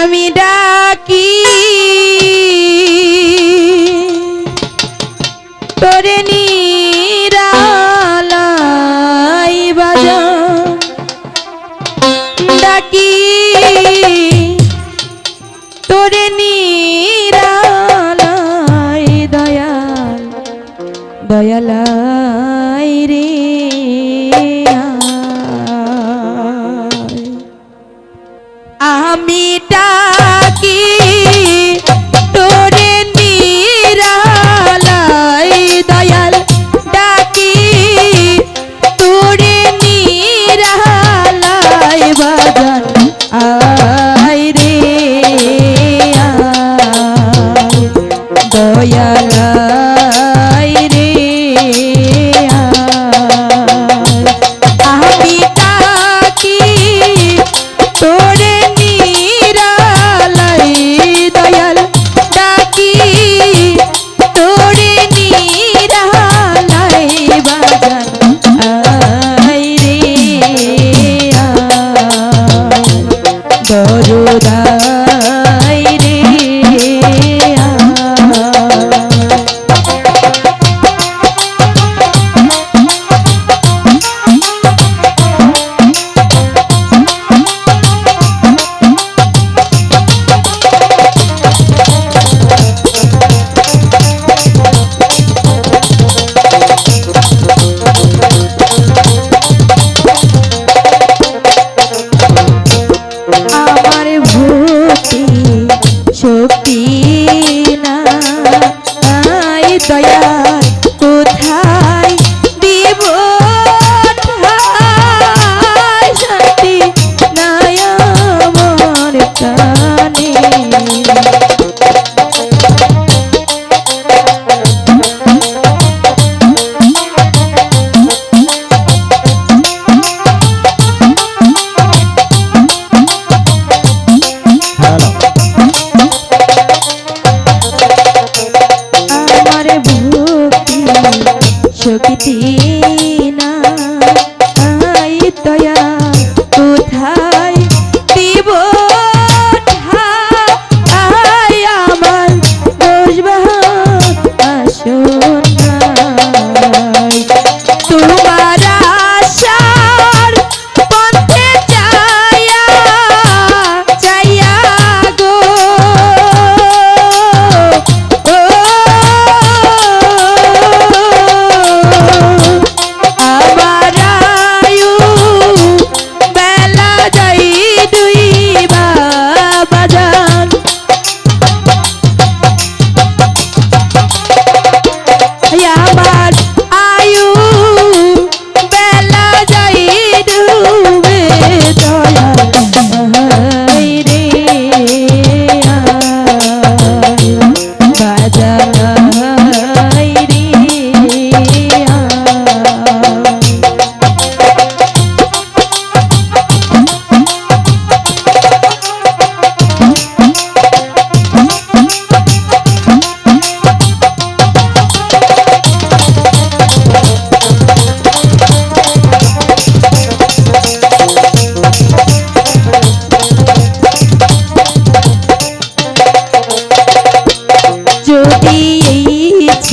আমি ডাকি। তোরে নিরালাই বাজা ডাকি। তোরে নিরালাই দয়াল দয়ালা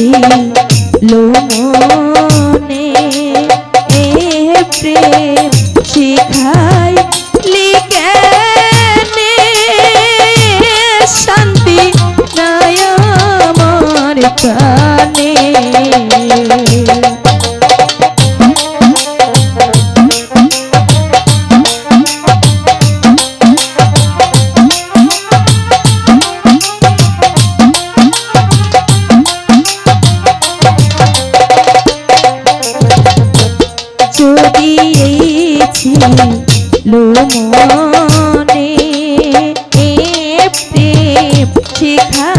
দিল লোমনে প্রেম শিখা